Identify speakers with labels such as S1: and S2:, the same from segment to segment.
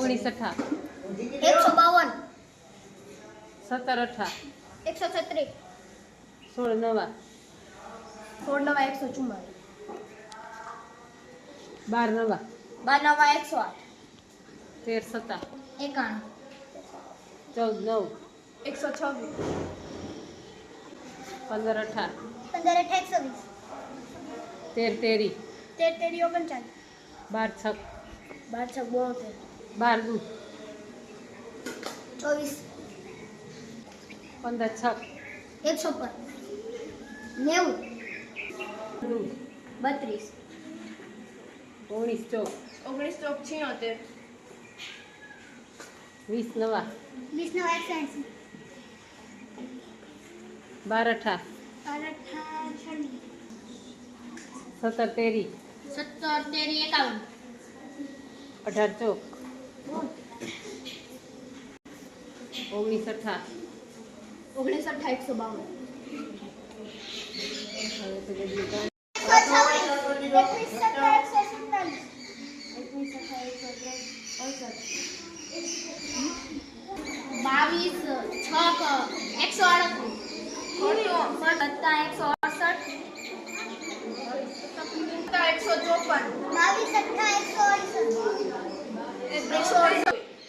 S1: ઓગણીસ અઠા.
S2: એકસો બાવન.
S1: સત્તર અઠા.
S2: એકસો છત્રીસ.
S1: સોળ નવા
S2: સોળ નવા એકસો ચુમ્માલીસ
S1: બાર નવા
S2: બાર નવા એકસો આઠ.
S1: તેર સત્તા
S2: એકાણું.
S1: ચૌદ નવ
S2: એકસો છવ્વીસ.
S1: પંદર અઠા
S2: પંદર અઠા એકસો વીસ.
S1: તેર તેરી
S2: તેર તેરી ઓગણચાલીસ.
S1: બાર છક
S2: બાર છ બોતેર.
S1: બાર દુ
S2: ચોવીસ.
S1: પંદર છ.
S2: એકસો પર નેવું. બત્રીસ.
S1: ઓગણીસ ચોક.
S2: ઓગણીસ ચોક છોતેર
S1: વીસ નવા.
S2: વીસ નવા એકસો એંસી
S1: બાર અઠા
S2: બાર અઠા
S1: સત્તર તેરી.
S2: સત્તર તેરી એકાવન.
S1: અઢાર ચોક. ઓગણીસ અઠા
S2: ઓગણીસ અઠા એકસો બાવન. બાવીસ છ એકસો આડત્રીસ સત્તા એકસો અડસઠ. એકસો ચોપન. બાવીસ સત્તા એકસો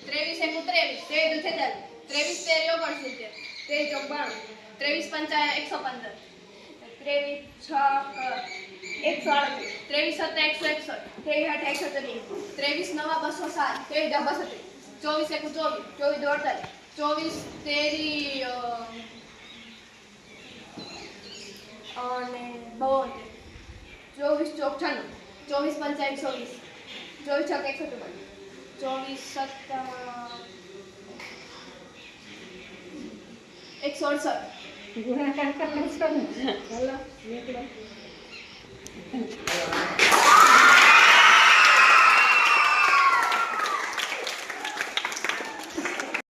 S3: ત્રેવીસ એકુ ત્રેવીસ. છેતાલીસ. ત્રેવીસ તેરી ઓગણસિત્તેર ત્રેવીસ ચોક બાણું ત્રેવીસ પંચા એકસો પંદર. ત્રેવીસ છ એકસો અડત્રીસ ત્રેવીસ સત્તર એકસો એકસઠ. ત્રેવીસ આઠ એકસો ત્રીસ. ત્રેવીસ નવા બસો સાત. ત્રેવીસ દસ બસો ત્રીસ. ચોવીસ એકુ ચોવીસ. ચોવીસ દોડતાલીસ. ચોવીસ તેરી અને બોતેર. ચોવીસ ચોક ચોવીસ પંચા એકસો વીસ. ચોવીસ છક એકસો ચુમ્માલીસ ચોવીસ સત્તા
S1: एक सोड सर गुणाकार करण्यास